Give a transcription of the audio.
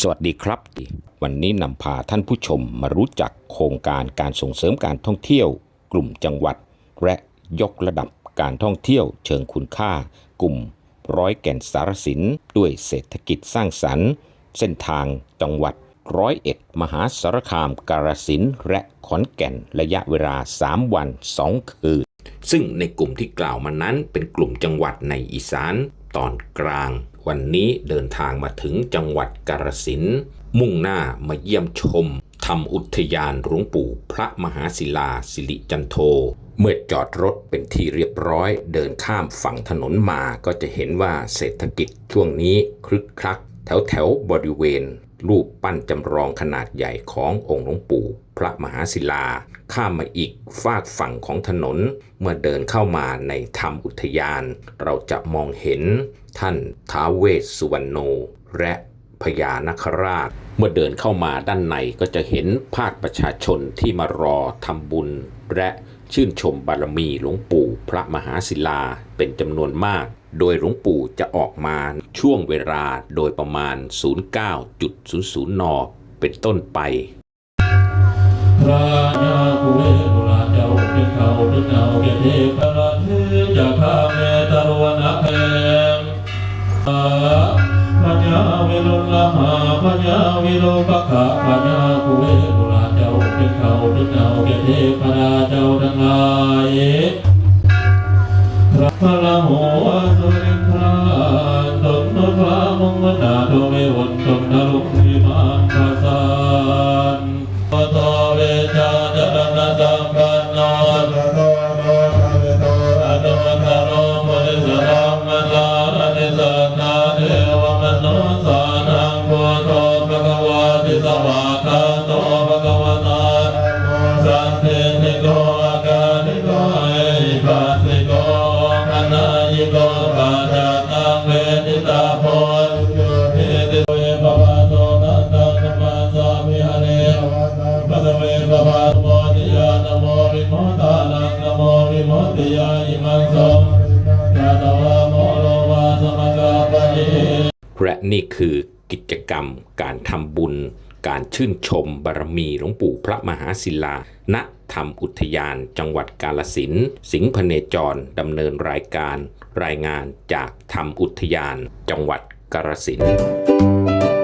สวัสดีครับ วันนี้นำพาท่านผู้ชมมารู้จักโครงการการส่งเสริมการท่องเที่ยว กลุ่มจังหวัด และยกระดับการท่องเที่ยวเชิงคุณค่า กลุ่มร้อยแก่นสารสินด้วยเศรษฐกิจสร้างสรรค์ เส้นทางจังหวัดร้อยเอ็ดมหาสารคามกาฬสินและขอนแก่นระยะเวลา 3 วัน 2 คืน ซึ่งในกลุ่มที่กล่าวมานั้นเป็นกลุ่มจังหวัดในอีสานตอนกลาง วันนี้เดินทางมาถึงจังหวัดกาฬสินธุ์มุ่งหน้ามาเยี่ยมชมทำอุทยานหลวงปู่พระมหาศิลาสิริจันโท เมื่อจอดรถเป็นที่เรียบร้อย เดินข้ามฝั่งถนนมาก็จะเห็นว่าเศรษฐกิจช่วงนี้คลึกคลัก แถวแถวบริเวณ รูปปั้นจำลองขนาดใหญ่ขององค์หลวงปู่ พระมหาศิลา ข้ามมาอีกฝากฝั่งของถนน เมื่อเดินเข้ามาในธรรมอุทยาน เราจะมองเห็นท่านท้าวเวสสุวรรณโน และพญานาคราช เมื่อเดินเข้ามาด้านในก็จะเห็นภาคประชาชนที่มารอทำบุญ และชื่นชมบารมีหลวงปู่ พระมหาศิลาเป็นจำนวนมาก โดยหลวงปู่จะออกมาช่วงเวลาโดยประมาณ 09.00 น เป็นต้นไปพระยาภูเวรุราเจ้าเป็นเขาเป็นเงาเกเทพระเทจะข้าเมตรวนาแองปัญญาวิรุลหาปัญญาวิโรปะขะปัญญาภูเว โดเมวันตนนรุงวิมานภาสานปตเวจาจรณะสัมปันโนอนุตโรมุนิสรัมมสารนิสัตนาเทวมนุสานังโพโตภะคะวะติสวาคาโตามโมติยานโมวิโมตานังนโมวิโมติยาอิมังสมยะตวะโมโลวาสมกาปะเยและนี่คือกิจกรรมการทำบุญ การชื่นชมบารมีหลวงปู่พระมหาศิลา ณธรรมอุทยานจังหวัดกาลสินสิงห์พเนจรดำเนินรายการ รายงานจากธรรมอุทยาน จังหวัดกาลสิน์